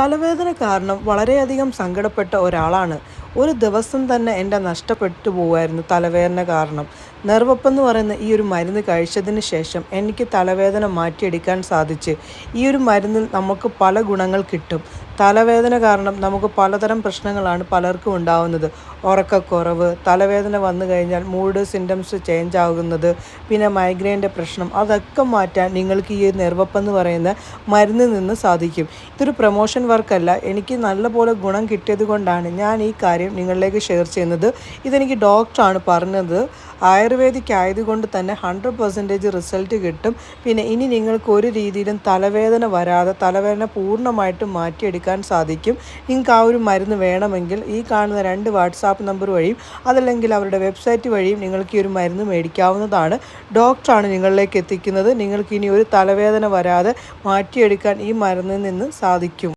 തലവേദന കാരണം വളരെയധികം സങ്കടപ്പെട്ട ഒരാളാണ്. ഒരു ദിവസം തന്നെ എന്റെ നഷ്ടപ്പെട്ടു പോകുമായിരുന്നു തലവേദന കാരണം. നെർവപ്പെന്ന് പറയുന്ന ഈ ഒരു മരുന്ന് കഴിച്ചതിന് ശേഷം എനിക്ക് തലവേദന മാറ്റിയെടുക്കാൻ സാധിച്ച്. ഈ ഒരു മരുന്നിൽ നമുക്ക് പല ഗുണങ്ങൾ കിട്ടും. തലവേദന കാരണം നമുക്ക് പലതരം പ്രശ്നങ്ങളാണ് പലർക്കും ഉണ്ടാവുന്നത്. ഉറക്കക്കുറവ് തലവേദന വന്നു കഴിഞ്ഞാൽ മൂഡ് സിംറ്റംസ് ചേഞ്ച് ആകുന്നത് പിന്നെ മൈഗ്രെയിന്റെ പ്രശ്നം അതൊക്കെ മാറ്റാൻ നിങ്ങൾക്ക് ഈ നെർവപ്പ് എന്ന് പറയുന്ന മരുന്നിൽ നിന്ന് സാധിക്കും. ഇതൊരു പ്രൊമോഷൻ വർക്കല്ല എനിക്ക് നല്ലപോലെ ഗുണം കിട്ടിയത് കൊണ്ടാണ് ഞാൻ ഈ കാര്യം നിങ്ങളിലേക്ക് ഷെയർ ചെയ്യുന്നത്. ഇതെനിക്ക് ഡോക്ടറാണ് പറഞ്ഞത്. ആയുർവേദിക് ആയതുകൊണ്ട് തന്നെ ഹൺഡ്രഡ് പെർസെന്റേജ് റിസൾട്ട് കിട്ടും. പിന്നെ ഇനി നിങ്ങൾക്ക് ഒരു രീതിയിലും തലവേദന വരാതെ തലവേദന പൂർണമായിട്ടും മാറ്റിയെടുക്കാൻ സാധിക്കും. നിങ്ങൾക്ക് ആ ഒരു മരുന്ന് വേണമെങ്കിൽ ഈ കാണുന്ന രണ്ട് വാട്സാപ്പ് നമ്പർ വഴിയും അതല്ലെങ്കിൽ അവരുടെ വെബ്സൈറ്റ് വഴിയും നിങ്ങൾക്ക് ഈ ഒരു മരുന്ന് മേടിക്കാവുന്നതാണ്. ഡോക്ടറാണ് നിങ്ങളിലേക്ക് എത്തിക്കുന്നത്. നിങ്ങൾക്ക് ഇനി ഒരു തലവേദന വരാതെ മാറ്റിയെടുക്കാൻ ഈ മരുന്നിൽ നിന്ന് സാധിക്കും.